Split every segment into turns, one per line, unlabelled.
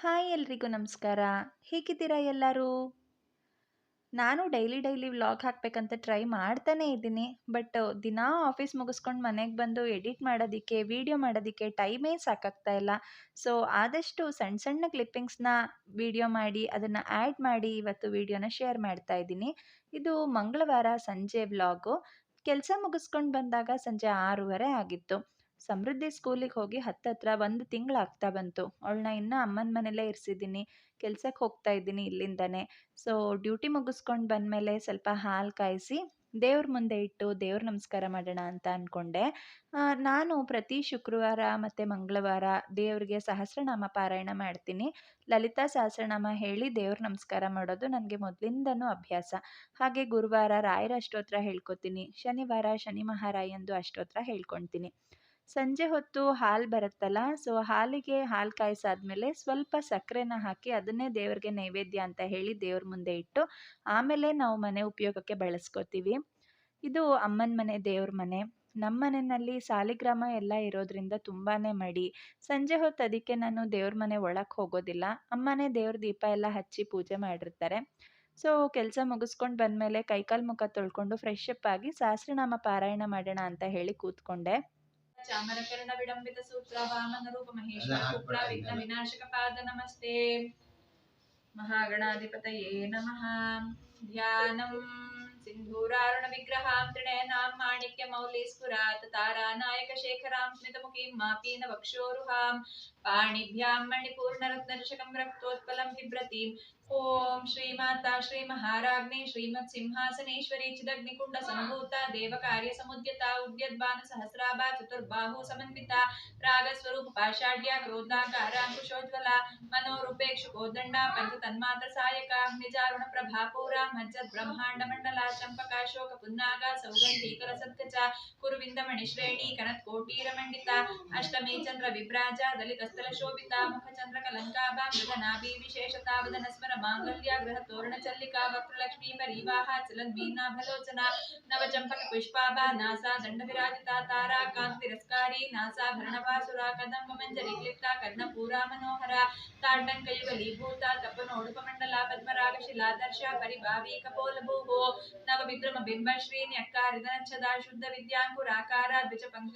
Hi ಎಲ್ರಿಗೂ ನಮಸ್ಕಾರ. ಹೇಗಿದ್ದೀರಾ ಎಲ್ಲರೂ? ನಾನು ಡೈಲಿ ಡೈಲಿ ವ್ಲಾಗ್ ಹಾಕಬೇಕಂತ ಟ್ರೈ ಮಾಡ್ತಾನೇ ಇದ್ದೀನಿ. ಬಟ್ ದಿನಾ ಆಫೀಸ್ ಮುಗಿಸ್ಕೊಂಡು ಮನೆಗೆ ಬಂದು ಎಡಿಟ್ ಮಾಡೋದಕ್ಕೆ, ವೀಡಿಯೋ ಮಾಡೋದಕ್ಕೆ ಟೈಮೇ ಸಾಕಾಗ್ತಾ ಇಲ್ಲ. ಸೊ, ಆದಷ್ಟು ಸಣ್ಣ ಸಣ್ಣ ಕ್ಲಿಪ್ಪಿಂಗ್ಸ್ನ ವಿಡಿಯೋ ಮಾಡಿ, ಅದನ್ನು ಆ್ಯಡ್ ಮಾಡಿ ಇವತ್ತು ವಿಡಿಯೋನ ಶೇರ್ ಮಾಡ್ತಾ ಇದ್ದೀನಿ. ಇದು ಮಂಗಳವಾರ ಸಂಜೆ ವ್ಲಾಗು. ಕೆಲಸ ಮುಗಿಸ್ಕೊಂಡು ಬಂದಾಗ ಸಂಜೆ ಆರೂವರೆ ಆಗಿತ್ತು. ಸಮೃದ್ಧಿ ಸ್ಕೂಲಿಗೆ ಹೋಗಿ ಹತ್ತತ್ರ ಒಂದು ತಿಂಗಳಾಗ್ತಾ ಬಂತು. ಅವಳನ್ನ ಇನ್ನೂ ಅಮ್ಮನ ಮನೆಯಲ್ಲೇ ಇರಿಸಿದ್ದೀನಿ. ಕೆಲ್ಸಕ್ಕೆ ಹೋಗ್ತಾ ಇದ್ದೀನಿ ಇಲ್ಲಿಂದನೇ. ಸೊ, ಡ್ಯೂಟಿ ಮುಗಿಸ್ಕೊಂಡು ಬಂದಮೇಲೆ ಸ್ವಲ್ಪ ಹಾಲು ಕಾಯಿಸಿ ದೇವ್ರ ಮುಂದೆ ಇಟ್ಟು ದೇವ್ರ ನಮಸ್ಕಾರ ಮಾಡೋಣ ಅಂತ ಅಂದ್ಕೊಂಡೆ ನಾನು ಪ್ರತಿ ಶುಕ್ರವಾರ ಮತ್ತು ಮಂಗಳವಾರ ದೇವ್ರಿಗೆ ಸಹಸ್ರನಾಮ ಪಾರಾಯಣ ಮಾಡ್ತೀನಿ. ಲಲಿತಾ ಸಹಸ್ರನಾಮ ಹೇಳಿ ದೇವ್ರ ನಮಸ್ಕಾರ ಮಾಡೋದು ನನಗೆ ಮೊದಲಿಂದನೂ ಅಭ್ಯಾಸ. ಹಾಗೆ ಗುರುವಾರ ರಾಯರ ಅಷ್ಟೋತ್ರ ಹೇಳ್ಕೊತೀನಿ. ಶನಿವಾರ ಶನಿ ಮಹಾರಾಯಂದು ಅಷ್ಟೋತ್ರ ಹೇಳ್ಕೊತೀನಿ ಸಂಜೆ ಹೊತ್ತು ಹಾಲು ಬರುತ್ತಲ್ಲ, ಸೊ ಹಾಲಿಗೆ ಹಾಲು ಕಾಯಿಸಾದ್ಮೇಲೆ ಸ್ವಲ್ಪ ಸಕ್ಕರೆನ ಹಾಕಿ ಅದನ್ನೇ ದೇವ್ರಿಗೆ ನೈವೇದ್ಯ ಅಂತ ಹೇಳಿ ದೇವ್ರ ಮುಂದೆ ಇಟ್ಟು, ಆಮೇಲೆ ನಾವು ಮನೆ ಉಪಯೋಗಕ್ಕೆ ಬಳಸ್ಕೊತೀವಿ. ಇದು ಅಮ್ಮನ ಮನೆ, ದೇವ್ರ ಮನೆ. ನಮ್ಮ ಮನೆಯಲ್ಲಿ ಸಾಲಿಗ್ರಾಮ ಎಲ್ಲ ಇರೋದ್ರಿಂದ ತುಂಬಾ ಮಡಿ. ಸಂಜೆ ಹೊತ್ತು ಅದಕ್ಕೆ ನಾನು ದೇವ್ರ ಮನೆ ಒಳಗೆ ಹೋಗೋದಿಲ್ಲ. ಅಮ್ಮನೇ ದೇವ್ರ ದೀಪ ಎಲ್ಲ ಹಚ್ಚಿ ಪೂಜೆ ಮಾಡಿರ್ತಾರೆ. ಸೊ ಕೆಲಸ ಮುಗಿಸ್ಕೊಂಡು ಬಂದಮೇಲೆ ಕೈಕಾಲು ಮುಖ ತೊಳ್ಕೊಂಡು ಫ್ರೆಶ್ ಅಪ್ ಆಗಿ, ಸಹಸ್ರನಾಮ ಪಾರಾಯಣ ಮಾಡೋಣ ಅಂತ ಹೇಳಿ ಕೂತ್ಕೊಂಡೆ. चामरकर्णविडम्बितसूत्रवामनरूपमहेश्वरविघ्नविनाशकपाद महागणाधिपतये नमः। ध्यानं सिन्धूरारुणविग्रहां त्रिणयनां माणिक्यमौलिस्फुरात् तारानायकशेखरां स्मितमुखीं मापीन वक्षोरुहां पाणिभ्यां मणिपूर्णरत्नदशकं रक्तोत्पलं बिभ्रतीं ओम श्री माता श्री महाराग्नि श्रीमत् सिंहासनेश्वरी चिदग्निकुंड संभूता देव कार्य समुद्यता उद्यद्बान सहस्राभा चतुर्बाहु समन्विता राग स्वरूप पाषाढ़ क्रोधाकार अंकुशोज्वला मनोरुपेक्ष कोदंडा पंच तन्मात्र सायका निजारुण प्रभा पूरा मज्जत ब्रह्मांड मंडला चंपका शोक पुन्नागा सौगंधी कर सत्कचा कुरुविंद मणि श्रेणी कनत कोटीर मंडिता अष्टमी चंद्र विभ्राजा दलित स्थल शोभिता मुख चंद्र कलंकाभा मृगनाभि विशेषता वदन स्मरण मांगल्याग्रह तोरणचल्लिका वक्रलक्ष्मी परीवाहा चलद्वीनाभलोचना नवचम्पकपुष्पाभा नासा दण्डविराजिता तारा कान्तिरस्कारी नासा भरणवासुरा कदम्बमञ्जरीक्लिप्ता कर्णपूरा मनोहरा ताण्डङ्कयुगलीभूता तपनोडुपमण्डला पद्मरागशिलादर्शा परिभावीकपोलभूवो नवविद्रुमबिम्बश्रीन्यक्कारिदनच्छदा शुद्धविद्याङ्कुराकारा द्विचपङ्क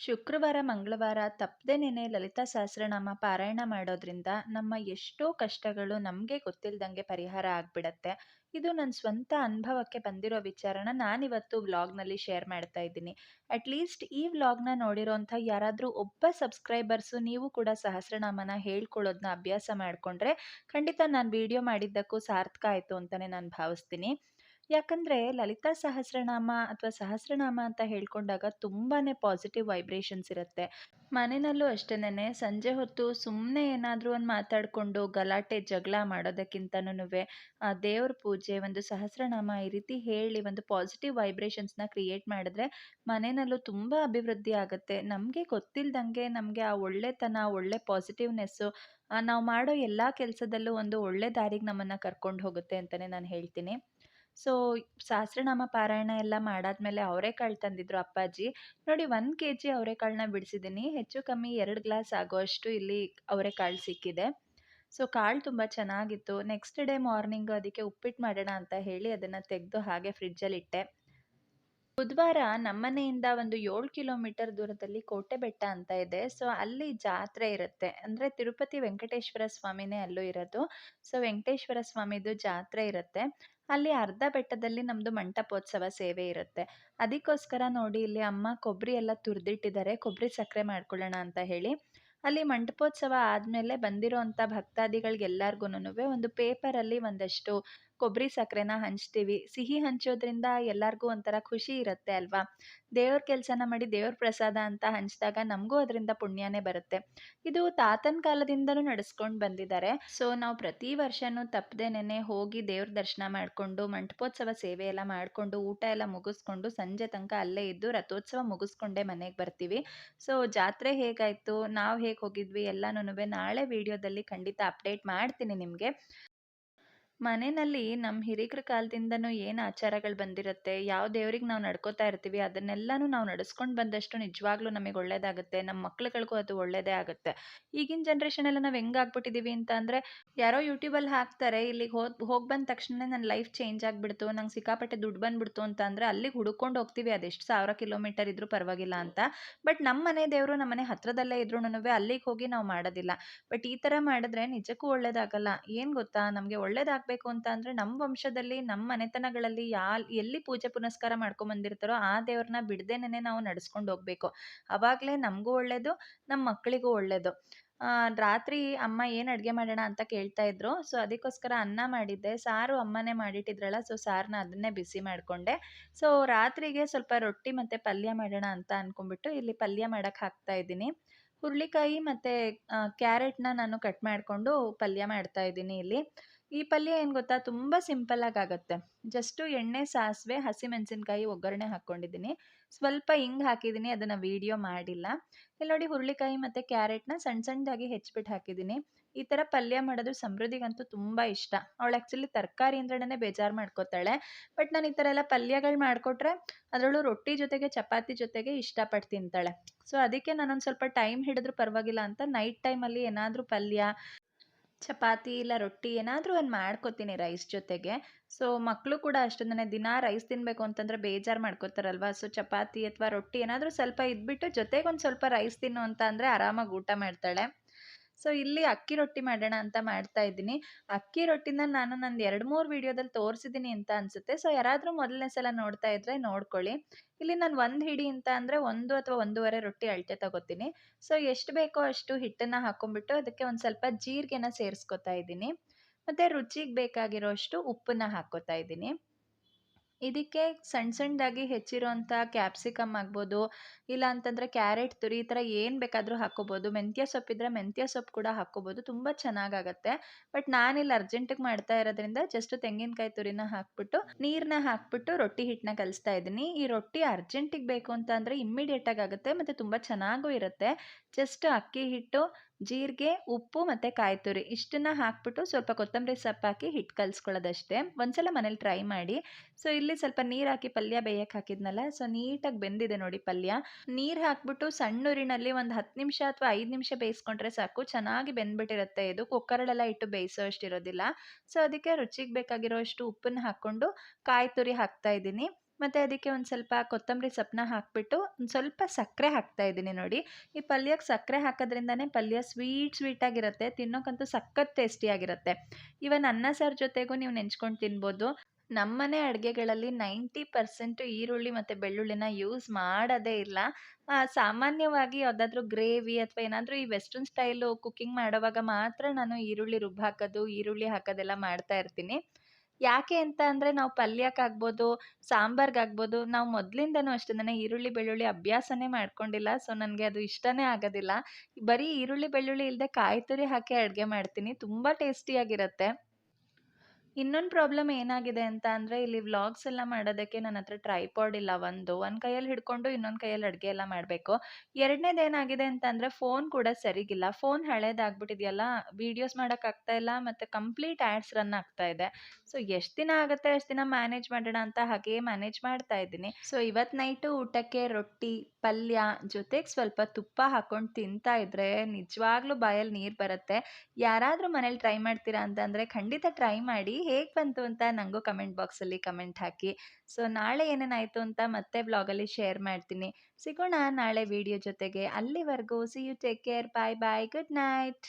ಶುಕ್ರವಾರ, ಮಂಗಳವಾರ ತಪ್ಪದೇನೆ ಲಲಿತಾ ಸಹಸ್ರನಾಮ ಪಾರಾಯಣ ಮಾಡೋದ್ರಿಂದ ನಮ್ಮ ಎಷ್ಟೋ ಕಷ್ಟಗಳು ನಮಗೆ ಗೊತ್ತಿಲ್ಲದಂಗೆ ಪರಿಹಾರ ಆಗಿಬಿಡತ್ತೆ. ಇದು ನನ್ನ ಸ್ವಂತ ಅನುಭವಕ್ಕೆ ಬಂದಿರೋ ವಿಚಾರನ ನಾನಿವತ್ತು ವ್ಲಾಗ್ನಲ್ಲಿ ಶೇರ್ ಮಾಡ್ತಾ ಇದ್ದೀನಿ. ಅಟ್ಲೀಸ್ಟ್ ಈ ವ್ಲಾಗ್ನ ನೋಡಿರೋಂಥ ಯಾರಾದರೂ ಒಬ್ಬ ಸಬ್ಸ್ಕ್ರೈಬರ್ಸು ನೀವು ಕೂಡ ಸಹಸ್ರನಾಮನ ಹೇಳ್ಕೊಳ್ಳೋದನ್ನ ಅಭ್ಯಾಸ ಮಾಡಿಕೊಂಡ್ರೆ ಖಂಡಿತ ನಾನು ವಿಡಿಯೋ ಮಾಡಿದ್ದಕ್ಕೂ ಸಾರ್ಥಕ ಆಯಿತು ಅಂತಲೇ ನಾನು ಭಾವಿಸ್ತೀನಿ. ಯಾಕಂದರೆ ಲಲಿತಾ ಸಹಸ್ರನಾಮ ಅಥವಾ ಸಹಸ್ರನಾಮ ಅಂತ ಹೇಳ್ಕೊಂಡಾಗ ತುಂಬಾ ಪಾಸಿಟಿವ್ ವೈಬ್ರೇಷನ್ಸ್ ಇರುತ್ತೆ. ಮನೆಯಲ್ಲೂ ಅಷ್ಟೇನೆ ಸಂಜೆ ಹೊತ್ತು ಸುಮ್ಮನೆ ಏನಾದರೂ ಒಂದು ಮಾತಾಡಿಕೊಂಡು ಗಲಾಟೆ, ಜಗಳ ಮಾಡೋದಕ್ಕಿಂತನೂ ದೇವ್ರ ಪೂಜೆ, ಒಂದು ಸಹಸ್ರನಾಮ ಈ ರೀತಿ ಹೇಳಿ ಒಂದು ಪಾಸಿಟಿವ್ ವೈಬ್ರೇಷನ್ಸ್ನ ಕ್ರಿಯೇಟ್ ಮಾಡಿದ್ರೆ ಮನೆಯಲ್ಲೂ ತುಂಬ ಅಭಿವೃದ್ಧಿ ಆಗುತ್ತೆ. ನಮಗೆ ಗೊತ್ತಿಲ್ಲದಂಗೆ ನಮಗೆ ಆ ಒಳ್ಳೆತನ, ಒಳ್ಳೆ ಪಾಸಿಟಿವ್ನೆಸ್ಸು ನಾವು ಮಾಡೋ ಎಲ್ಲ ಕೆಲಸದಲ್ಲೂ ಒಂದು ಒಳ್ಳೆ ದಾರಿಗೆ ನಮ್ಮನ್ನು ಕರ್ಕೊಂಡು ಹೋಗುತ್ತೆ ಅಂತಲೇ ನಾನು ಹೇಳ್ತೀನಿ. ಸೊ ಸಹಸ್ರನಾಮ ಪಾರಾಯಣ ಎಲ್ಲ ಮಾಡಾದ್ಮೇಲೆ ಅವರೆಕಾಳು ತಂದಿದ್ರು ಅಪ್ಪಾಜಿ. ನೋಡಿ ಒಂದು ಕೆ ಜಿ ಅವರೆಕಾಳನ್ನ ಬಿಡಿಸಿದ್ದೀನಿ ಹೆಚ್ಚು ಕಮ್ಮಿ ಎರಡು ಗ್ಲಾಸ್ ಆಗೋಷ್ಟು ಇಲ್ಲಿ ಅವರೆಕಾಳು ಸಿಕ್ಕಿದೆ. ಸೊ, ಕಾಳು ತುಂಬ ಚೆನ್ನಾಗಿತ್ತು. ನೆಕ್ಸ್ಟ್ ಡೇ ಮಾರ್ನಿಂಗು ಅದಕ್ಕೆ ಉಪ್ಪಿಟ್ಟು ಮಾಡೋಣ ಅಂತ ಹೇಳಿ ಅದನ್ನು ತೆಗೆದು ಹಾಗೆ ಫ್ರಿಡ್ಜಲ್ಲಿ ಇಟ್ಟೆ. ಬುಧವಾರ ನಮ್ಮನೆಯಿಂದ ಒಂದು ಏಳು ಕಿಲೋಮೀಟರ್ ದೂರದಲ್ಲಿ ಕೋಟೆ ಬೆಟ್ಟ ಅಂತ ಇದೆ. ಸೊ, ಅಲ್ಲಿ ಜಾತ್ರೆ ಇರುತ್ತೆ. ಅಂದರೆ ತಿರುಪತಿ ವೆಂಕಟೇಶ್ವರ ಸ್ವಾಮಿನೇ ಅಲ್ಲೂ ಇರೋದು. ಸೊ, ವೆಂಕಟೇಶ್ವರ ಸ್ವಾಮಿದು ಜಾತ್ರೆ ಇರುತ್ತೆ. ಅಲ್ಲಿ ಅರ್ಧ ಬೆಟ್ಟದಲ್ಲಿ ನಮ್ಮದು ಮಂಟಪೋತ್ಸವ ಸೇವೆ ಇರುತ್ತೆ. ಅದಕ್ಕೋಸ್ಕರ ನೋಡಿ ಇಲ್ಲಿ ಅಮ್ಮ ಕೊಬ್ಬರಿ ಎಲ್ಲ ತುರಿದಿಟ್ಟಿದ್ದಾರೆ. ಕೊಬ್ಬರಿ ಸಕ್ಕರೆ ಮಾಡ್ಕೊಳ್ಳೋಣ ಅಂತ ಹೇಳಿ. ಅಲ್ಲಿ ಮಂಟಪೋತ್ಸವ ಆದಮೇಲೆ ಬಂದಿರೋಂಥ ಭಕ್ತಾದಿಗಳಿಗೆಲ್ಲರಿಗೂ ಒಂದು ಪೇಪರಲ್ಲಿ ಒಂದಷ್ಟು ಕೊಬ್ಬರಿ ಸಕ್ಕರೆನ ಹಂಚ್ತೀವಿ. ಸಿಹಿ ಹಂಚೋದ್ರಿಂದ ಎಲ್ಲರಿಗೂ ಒಂಥರ ಖುಷಿ ಇರುತ್ತೆ ಅಲ್ವಾ? ದೇವ್ರ ಕೆಲಸನ ಮಾಡಿ ದೇವ್ರ ಪ್ರಸಾದ ಅಂತ ಹಂಚಿದಾಗ ನಮಗೂ ಅದರಿಂದ ಪುಣ್ಯನೇ ಬರುತ್ತೆ. ಇದು ತಾತನ ಕಾಲದಿಂದಲೂ ನಡೆಸ್ಕೊಂಡು ಬಂದಿದ್ದಾರೆ ಸೊ, ನಾವು ಪ್ರತಿ ವರ್ಷನೂ ತಪ್ಪದೇನೆ ಹೋಗಿ ದೇವ್ರ ದರ್ಶನ ಮಾಡಿಕೊಂಡು, ಮಂಟಪೋತ್ಸವ ಸೇವೆ ಎಲ್ಲ ಮಾಡಿಕೊಂಡು, ಊಟ ಎಲ್ಲ ಮುಗಿಸ್ಕೊಂಡು ಸಂಜೆ ತನಕ ಅಲ್ಲೇ ಇದ್ದು ರಥೋತ್ಸವ ಮುಗಿಸ್ಕೊಂಡೇ ಮನೆಗೆ ಬರ್ತೀವಿ. ಸೊ, ಜಾತ್ರೆ ಹೇಗಾಯಿತು? ನಾವು ಹೇಗೆ ಹೋಗಿದ್ವಿ? ಎಲ್ಲನೂ ನಾಳೆ ವಿಡಿಯೋದಲ್ಲಿ ಖಂಡಿತ ಅಪ್ಡೇಟ್ ಮಾಡ್ತೀನಿ ನಿಮಗೆ. ಮನೆಯಲ್ಲಿ ನಮ್ಮ ಹಿರೀಕರ ಕಾಲದಿಂದನೂ ಏನು ಆಚಾರಗಳು ಬಂದಿರುತ್ತೆ? ಯಾವ ದೇವ್ರಿಗೆ ನಾವು ನಡ್ಕೋತಾ ಇರ್ತೀವಿ? ಅದನ್ನೆಲ್ಲನೂ ನಾವು ನಡೆಸ್ಕೊಂಡು ಬಂದಷ್ಟು ನಿಜವಾಗ್ಲೂ ನಮಗೆ ಒಳ್ಳೇದಾಗುತ್ತೆ. ನಮ್ಮ ಮಕ್ಳುಗಳಿಗೂ ಅದು ಒಳ್ಳೇದೇ ಆಗುತ್ತೆ. ಈಗಿನ ಜನ್ರೇಷನೆಲ್ಲ ನಾವು ಹೆಂಗಾಗ್ಬಿಟ್ಟಿದ್ದೀವಿ ಅಂತ ಅಂದರೆ, ಯಾರೋ ಯೂಟ್ಯೂಬಲ್ಲಿ ಹಾಕ್ತಾರೆ ಇಲ್ಲಿಗೆ ಹೋಗ್ ಹೋಗಿ ಬಂದ ತಕ್ಷಣ ನನ್ನ ಲೈಫ್ ಚೇಂಜ್ ಆಗಿಬಿಡ್ತು, ನಂಗೆ ಸಿಕ್ಕಾಪಟ್ಟೆ ದುಡ್ಡು ಬಂದ್ಬಿಡ್ತು ಅಂತ ಅಂದರೆ ಅಲ್ಲಿಗೆ ಹುಡುಕೊಂಡು ಹೋಗ್ತೀವಿ. ಅದೆಷ್ಟು ಸಾವಿರ ಕಿಲೋಮೀಟರ್ ಇದ್ರೂ ಪರವಾಗಿಲ್ಲ ಅಂತ. ಬಟ್ ನಮ್ಮ ಮನೆ ದೇವರು ನಮ್ಮ ಮನೆ ಹತ್ರದಲ್ಲೇ ಇದ್ರೂ ಅಲ್ಲಿಗೆ ಹೋಗಿ ನಾವು ಮಾಡೋದಿಲ್ಲ. ಬಟ್ ಈ ಥರ ಮಾಡಿದ್ರೆ ನಿಜಕ್ಕೂ ಒಳ್ಳೇದಾಗಲ್ಲ. ಏನು ಗೊತ್ತಾ? ನಮಗೆ ಒಳ್ಳೇದಾಗಬೇಕು ಅಂತ ಅಂದರೆ ನಮ್ಮ ವಂಶದಲ್ಲಿ ನಮ್ಮ ಮನೆತನಗಳಲ್ಲಿ ಯಾ ಎಲ್ಲಿ ಪೂಜೆ ಪುನಸ್ಕಾರ ಮಾಡ್ಕೊಂಬಂದಿರ್ತಾರೋ ಆ ದೇವ್ರನ್ನ ಬಿಡ್ದೇನೆ ನಾವು ನಡ್ಸ್ಕೊಂಡು ಹೋಗ್ಬೇಕು. ಅವಾಗ್ಲೇ ನಮಗೂ ಒಳ್ಳೇದು ನಮ್ಮ ಮಕ್ಕಳಿಗೂ ಒಳ್ಳೇದು. ಆ, ರಾತ್ರಿ ಅಮ್ಮ ಏನು ಅಡುಗೆ ಮಾಡೋಣ ಅಂತ ಕೇಳ್ತಾ ಇದ್ರು. ಸೊ ಅದಕ್ಕೋಸ್ಕರ ಅನ್ನ ಮಾಡಿದ್ದೆ. ಸಾರು ಅಮ್ಮನೇ ಮಾಡಿಟ್ಟಿದ್ರಲ್ಲ ಸೊ ಸಾರನ್ನ ಅದನ್ನೇ ಬಿಸಿ ಮಾಡಿಕೊಂಡೆ. ಸೊ ರಾತ್ರಿಗೆ ಸ್ವಲ್ಪ ರೊಟ್ಟಿ ಮತ್ತು ಪಲ್ಯ ಮಾಡೋಣ ಅಂತ ಅಂದ್ಕೊಂಡ್ಬಿಟ್ಟು ಇಲ್ಲಿ ಪಲ್ಯ ಮಾಡೋಕ್ಕೆ ಹಾಕ್ತಾ ಇದ್ದೀನಿ. ಹುರುಳಿಕಾಯಿ ಮತ್ತು ಕ್ಯಾರೆಟ್ನ ನಾನು ಕಟ್ ಮಾಡಿಕೊಂಡು ಪಲ್ಯ ಮಾಡ್ತಾ ಇದ್ದೀನಿ ಇಲ್ಲಿ. ಈ ಪಲ್ಯ ಏನು ಗೊತ್ತಾ? ತುಂಬ ಸಿಂಪಲ್ಲಾಗಿ ಆಗುತ್ತೆ ಜಸ್ಟು ಎಣ್ಣೆ, ಸಾಸಿವೆ, ಹಸಿಮೆಣಸಿನ್ಕಾಯಿ, ಒಗ್ಗರಣೆ ಹಾಕ್ಕೊಂಡಿದ್ದೀನಿ. ಸ್ವಲ್ಪ ಹಿಂಗೆ ಹಾಕಿದ್ದೀನಿ, ಅದನ್ನು ವೀಡಿಯೋ ಮಾಡಿಲ್ಲ. ಇಲ್ಲಿ ನೋಡಿ ಹುರುಳಿಕಾಯಿ ಮತ್ತು ಕ್ಯಾರೆಟ್ನ ಸಣ್ಣ ಸಣ್ಣದಾಗಿ ಹೆಚ್ಚಿಬಿಟ್ಟು ಹಾಕಿದ್ದೀನಿ. ಈ ಥರ ಪಲ್ಯ ಮಾಡೋದು ಸಮೃದ್ಧಿಗಂತೂ ತುಂಬ ಇಷ್ಟ. ಅವಳು ಆ್ಯಕ್ಚುಲಿ ತರಕಾರಿ ಅಂದ್ರೇ ಬೇಜಾರು ಮಾಡ್ಕೋತಾಳೆ. ಬಟ್ ನಾನು ಈ ಥರ ಎಲ್ಲ ಪಲ್ಯಗಳು ಮಾಡಿಕೊಟ್ರೆ ಅದರಲ್ಲೂ ರೊಟ್ಟಿ ಜೊತೆಗೆ, ಚಪಾತಿ ಜೊತೆಗೆ ಇಷ್ಟಪಟ್ಟು ತಿಂತಾಳೆ. ಸೊ, ಅದಕ್ಕೆ ನಾನೊಂದು ಸ್ವಲ್ಪ ಟೈಮ್ ಹಿಡಿದ್ರೂ ಪರವಾಗಿಲ್ಲ ಅಂತ ನೈಟ್ ಟೈಮಲ್ಲಿ ಏನಾದರೂ ಪಲ್ಯ ಚಪಾತಿ ಇಲ್ಲ ರೊಟ್ಟಿ ಏನಾದರೂ ಒಂದು ಮಾಡ್ಕೊತೀನಿ ರೈಸ್ ಜೊತೆಗೆ. ಸೊ ಮಕ್ಕಳು ಕೂಡ ಅಷ್ಟೊಂದನೇ ದಿನ ರೈಸ್ ತಿನ್ನಬೇಕು ಅಂತಂದರೆ ಬೇಜಾರು ಮಾಡ್ಕೋತಾರಲ್ವ? ಸೊ ಚಪಾತಿ ಅಥವಾ ರೊಟ್ಟಿ ಏನಾದರೂ ಸ್ವಲ್ಪ ಇದ್ಬಿಟ್ಟು ಜೊತೆಗೆ ಒಂದು ಸ್ವಲ್ಪ ರೈಸ್ ತಿನ್ನು ಅಂತ ಅಂದರೆ ಆರಾಮಾಗಿ ಊಟ ಮಾಡ್ತಾಳೆ. ಸೊ, ಇಲ್ಲಿ ಅಕ್ಕಿ ರೊಟ್ಟಿ ಮಾಡೋಣ ಅಂತ ಮಾಡ್ತಾ ಇದ್ದೀನಿ. ಅಕ್ಕಿ ರೊಟ್ಟಿನ ನಾನು ನಂದು ಎರಡು ಮೂರು ವಿಡಿಯೋದಲ್ಲಿ ತೋರಿಸಿದ್ದೀನಿ ಅಂತ ಅನಿಸುತ್ತೆ. ಸೊ, ಯಾರಾದರೂ ಮೊದಲನೇ ಸಲ ನೋಡ್ತಾ ಇದ್ದರೆ ನೋಡ್ಕೊಳ್ಳಿ. ಇಲ್ಲಿ ನಾನು ಒಂದು ಹಿಡಿ ಅಂತ ಅಂದರೆ ಒಂದು ಅಥವಾ ಒಂದೂವರೆ ರೊಟ್ಟಿ ಅಳತೆ ತಗೋತೀನಿ. ಸೊ, ಎಷ್ಟು ಬೇಕೋ ಅಷ್ಟು ಹಿಟ್ಟನ್ನು ಹಾಕೊಂಡ್ಬಿಟ್ಟು ಅದಕ್ಕೆ ಒಂದು ಸ್ವಲ್ಪ ಜೀರಿಗೆನ ಸೇರಿಸ್ಕೊತಾ ಇದ್ದೀನಿ. ಮತ್ತು ರುಚಿಗೆ ಬೇಕಾಗಿರೋ ಅಷ್ಟು ಉಪ್ಪನ್ನ ಹಾಕ್ಕೋತಾ ಇದ್ದೀನಿ. ಇದಕ್ಕೆ ಸಣ್ಣ ಸಣ್ಣದಾಗಿ ಹೆಚ್ಚಿರೋಂಥ ಕ್ಯಾಪ್ಸಿಕಮ್ ಆಗ್ಬೋದು, ಇಲ್ಲ ಅಂತಂದರೆ ಕ್ಯಾರೆಟ್ ತುರಿ ಈ ಥರ ಏನು ಬೇಕಾದರೂ ಹಾಕ್ಕೋಬೋದು, ಮೆಂತ್ಯ ಸೊಪ್ಪಿದ್ರೆ ಮೆಂತ್ಯ ಸೊಪ್ಪು ಕೂಡ ಹಾಕ್ಕೋಬೋದು, ತುಂಬ ಚೆನ್ನಾಗಾಗತ್ತೆ. ಬಟ್ ನಾನಿಲ್ಲಿ ಅರ್ಜೆಂಟಿಗೆ ಮಾಡ್ತಾ ಇರೋದ್ರಿಂದ ಜಸ್ಟ್ ತೆಂಗಿನಕಾಯಿ ತುರಿನ ಹಾಕ್ಬಿಟ್ಟು ನೀರನ್ನ ಹಾಕ್ಬಿಟ್ಟು ರೊಟ್ಟಿ ಹಿಟ್ಟನ್ನ ಕಲಿಸ್ತಾ ಇದ್ದೀನಿ. ಈ ರೊಟ್ಟಿ ಅರ್ಜೆಂಟಿಗೆ ಬೇಕು ಅಂತ ಅಂದರೆ ಆಗುತ್ತೆ, ಮತ್ತು ತುಂಬ ಚೆನ್ನಾಗೂ ಇರುತ್ತೆ. ಜಸ್ಟ್ ಅಕ್ಕಿ ಹಿಟ್ಟು ಜೀರಿಗೆ, ಉಪ್ಪು ಮತ್ತು ಕಾಯಿ ತುರಿ ಇಷ್ಟನ್ನ ಹಾಕ್ಬಿಟ್ಟು ಸ್ವಲ್ಪ ಕೊತ್ತಂಬರಿ ಸೊಪ್ಪು ಹಾಕಿ ಹಿಟ್ಟು ಕಲಿಸ್ಕೊಳ್ಳೋದಷ್ಟೇ. ಒಂದ್ಸಲ ಮನೇಲಿ ಟ್ರೈ ಮಾಡಿ. ಸೊ ಇಲ್ಲಿ ಸ್ವಲ್ಪ ನೀರು ಹಾಕಿ ಪಲ್ಯ ಬೇಯಕ್ಕೆ ಹಾಕಿದ್ನಲ್ಲ ಸೊ ನೀಟಾಗಿ ಬೆಂದಿದೆ ನೋಡಿ ಪಲ್ಯ. ನೀರು ಹಾಕ್ಬಿಟ್ಟು ಸಣ್ಣ ಉರಿನಲ್ಲಿ ಒಂದು ಹತ್ತು ನಿಮಿಷ ಅಥವಾ ಐದು ನಿಮಿಷ ಬೇಯಿಸ್ಕೊಂಡ್ರೆ ಸಾಕು. ಚೆನ್ನಾಗಿ ಬೆಂದ್ಬಿಟ್ಟಿರುತ್ತೆ ಇದು. ಕುಕ್ಕರಲ್ಲೆಲ್ಲ ಇಟ್ಟು ಬೇಯಿಸೋ ಅಷ್ಟಿರೋದಿಲ್ಲ ಸೊ ಅದಕ್ಕೆ ರುಚಿಗೆ ಬೇಕಾಗಿರೋ ಅಷ್ಟು ಉಪ್ಪನ್ನ ಹಾಕ್ಕೊಂಡು ಕಾಯಿ ತುರಿ ಹಾಕ್ತಾ ಇದ್ದೀನಿ. ಮತ್ತು ಅದಕ್ಕೆ ಒಂದು ಸ್ವಲ್ಪ ಕೊತ್ತಂಬರಿ ಸೊಪ್ಪನ್ನ ಹಾಕ್ಬಿಟ್ಟು ಒಂದು ಸ್ವಲ್ಪ ಸಕ್ಕರೆ ಹಾಕ್ತಾ ಇದ್ದೀನಿ ನೋಡಿ. ಈ ಪಲ್ಯಕ್ಕೆ ಸಕ್ಕರೆ ಹಾಕೋದ್ರಿಂದನೇ ಪಲ್ಯ ಸ್ವೀಟ್ ಸ್ವೀಟಾಗಿರುತ್ತೆ ತಿನ್ನೋಕ್ಕಂತೂ ಸಖತ್ ಟೇಸ್ಟಿಯಾಗಿರುತ್ತೆ ಇವನ್ ಅನ್ನ, ಸಾರು ಜೊತೆಗೂ ನೀವು ನೆಂಚ್ಕೊಂಡು ತಿನ್ಬೋದು. ನಮ್ಮನೆ ಅಡುಗೆಗಳಲ್ಲಿ ನೈಂಟಿ ಪರ್ಸೆಂಟು ಈರುಳ್ಳಿ ಮತ್ತು ಬೆಳ್ಳುಳ್ಳಿನ ಯೂಸ್ ಮಾಡೋದೇ ಇಲ್ಲ. ಸಾಮಾನ್ಯವಾಗಿ ಯಾವುದಾದ್ರೂ ಗ್ರೇವಿ ಅಥವಾ ಏನಾದರೂ ಈ ವೆಸ್ಟರ್ನ್ ಸ್ಟೈಲು ಕುಕ್ಕಿಂಗ್ ಮಾಡೋವಾಗ ಮಾತ್ರ ನಾನು ಈರುಳ್ಳಿ ರುಬ್ಬಿ ಹಾಕೋದು, ಈರುಳ್ಳಿ ಹಾಕೋದೆಲ್ಲ ಮಾಡ್ತಾ ಇರ್ತೀನಿ. ಯಾಕೆ ಅಂತ ಅಂದರೆ ನಾವು ಪಲ್ಯಕ್ಕಾಗ್ಬೋದು ಸಾಂಬಾರ್ಗಾಗ್ಬೋದು, ನಾವು ಮೊದಲಿಂದನೂ ಅಷ್ಟೇ ಈರುಳ್ಳಿ, ಬೆಳ್ಳುಳ್ಳಿ ಅಭ್ಯಾಸನೇ ಮಾಡ್ಕೊಂಡಿಲ್ಲ. ಸೊ ನನಗೆ ಅದು ಇಷ್ಟನೇ ಆಗೋದಿಲ್ಲ. ಬರೀ ಈರುಳ್ಳಿ, ಬೆಳ್ಳುಳ್ಳಿ ಇಲ್ಲದೆ ಕಾಯಿ ತುರಿ ಹಾಕಿ ಅಡುಗೆ ಮಾಡ್ತೀನಿ. ತುಂಬ ಟೇಸ್ಟಿಯಾಗಿರುತ್ತೆ ಇನ್ನೊಂದು ಪ್ರಾಬ್ಲಮ್ ಏನಾಗಿದೆ ಅಂತ ಅಂದರೆ, ಇಲ್ಲಿ ವ್ಲಾಗ್ಸ್ ಎಲ್ಲ ಮಾಡೋದಕ್ಕೆ ನನ್ನ ಹತ್ರ ಟ್ರೈಪಾಡ್ ಇಲ್ಲ ಒಂದು. ಒಂದು ಕೈಯಲ್ಲಿ ಹಿಡ್ಕೊಂಡು ಇನ್ನೊಂದು ಕೈಯಲ್ಲಿ ಅಡುಗೆ ಎಲ್ಲ ಮಾಡಬೇಕು. ಎರಡನೇದು ಏನಾಗಿದೆ ಅಂತ ಅಂದರೆ ಫೋನ್ ಕೂಡ ಸರಿಗಿಲ್ಲ. ಫೋನ್ ಹಳೇದಾಗ್ಬಿಟ್ಟಿದೆಯಲ್ಲ ವೀಡಿಯೋಸ್ ಮಾಡೋಕ್ಕಾಗ್ತಾ ಇಲ್ಲ ಮತ್ತು ಕಂಪ್ಲೀಟ್ ಆ್ಯಡ್ಸ್ ರನ್ ಆಗ್ತಾ ಇದೆ. ಸೊ ಎಷ್ಟು ದಿನ ಆಗುತ್ತೆ ಅಷ್ಟು ದಿನ ಮ್ಯಾನೇಜ್ ಮಾಡೋಣ ಅಂತ ಹಾಗೆ ಮ್ಯಾನೇಜ್ ಮಾಡ್ತಾ ಇದ್ದೀನಿ. ಸೊ ಇವತ್ತು ನೈಟು ಊಟಕ್ಕೆ ರೊಟ್ಟಿ, ಪಲ್ಯ ಜೊತೆಗೆ ಸ್ವಲ್ಪ ತುಪ್ಪ ಹಾಕೊಂಡು ತಿಂತಾ ಇದ್ರೆ ನಿಜವಾಗ್ಲೂ ಬಾಯಲ್ಲಿ ನೀರು ಬರುತ್ತೆ. ಯಾರಾದರೂ ಮನೇಲಿ ಟ್ರೈ ಮಾಡ್ತೀರಾ ಅಂತಂದರೆ ಖಂಡಿತ ಟ್ರೈ ಮಾಡಿ. ಹೇಗೆ ಬಂತು ಅಂತ ನನಗೂ ಕಮೆಂಟ್ ಬಾಕ್ಸಲ್ಲಿ ಕಮೆಂಟ್ ಹಾಕಿ. ಸೊ, ನಾಳೆ ಏನೇನಾಯಿತು ಅಂತ ಮತ್ತೆ ಬ್ಲಾಗಲ್ಲಿ ಶೇರ್ ಮಾಡ್ತೀನಿ. ಸಿಗೋಣ ನಾಳೆ ವಿಡಿಯೋ ಜೊತೆಗೆ. ಅಲ್ಲಿವರೆಗೂ see you take care bye bye good night